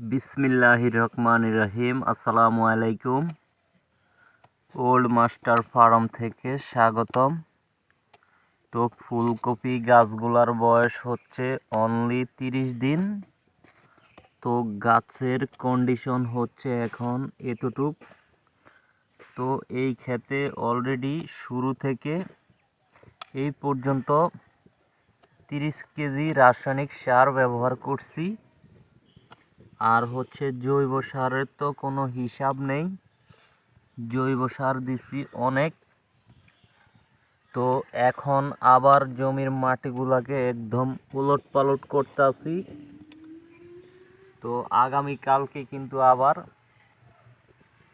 বিসমিল্লাহ রহমান রহিম। আসসালামু আলাইকুম ওল্ড মাস্টার ফার্ম থেকে স্বাগতম। তো ফুলকপি গাছগুলার বয়স হচ্ছে অনলি তিরিশ দিন। তো গাছের কন্ডিশন হচ্ছে এখন এতটুক। তো এই ক্ষেতে অলরেডি শুরু থেকে এই পর্যন্ত তিরিশ কেজি রাসায়নিক সার ব্যবহার করছি। আর হচ্ছে জৈব সারের তো কোনো হিসাব নেই। জৈব সার দিছি অনেক। তো এখন আবার জমির মাটিগুলাকে একদম উলট পালট করতেছি। তো আগামী কালকে কিন্তু আবার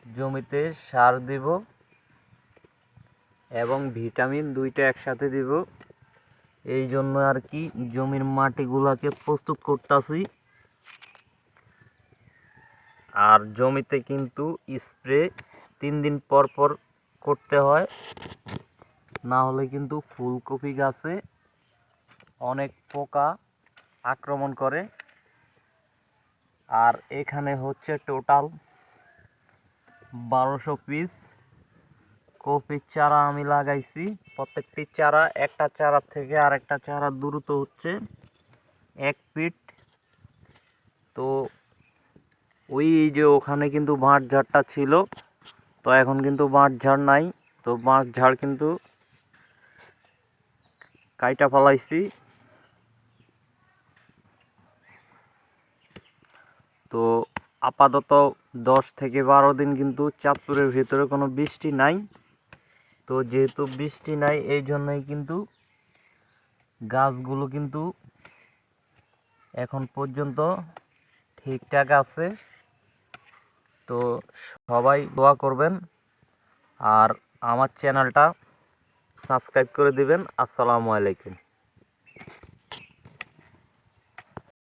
জমিতে সার দিব এবং ভিটামিন দুইটা একসাথে দিব। এই জন্য আর কি জমির মাটিগুলাকে প্রস্তুত করতেছি। আর জমিতে কিন্তু স্প্রে তিন দিন পর পর করতে হয়। না হলে কিন্তু ফুলকপি গাছে অনেক পোকা আক্রমণ করে। আর এখানে হচ্ছে টোটাল বারোশো পিস কপির চারা আমি লাগাইছি। প্রত্যেকটি চারা, একটা চারা থেকে আরেকটা চারা দূরত্ব হচ্ছে। এক ফিট। তো ওই যে ওখানে কিন্তু বাঁশ ঝাড়টা ছিল, তো এখন কিন্তু বাঁশ ঝাড় নাই, তো বাঁশ ঝাড় কিন্তু কাইটা ফেলাইছি। তো আপাতত দশ থেকে বারো দিন কিন্তু চাঁদপুরের ভিতরে কোনো বৃষ্টি নাই, তো যেহেতু বৃষ্টি নাই, এই জন্যই কিন্তু গাছগুলো কিন্তু এখন পর্যন্ত ঠিকঠাক আছে। তো সবাই দোয়া করবেন আর আমার চ্যানেলটা সাবস্ক্রাইব করে দিবেন। আসসালামু আলাইকুম।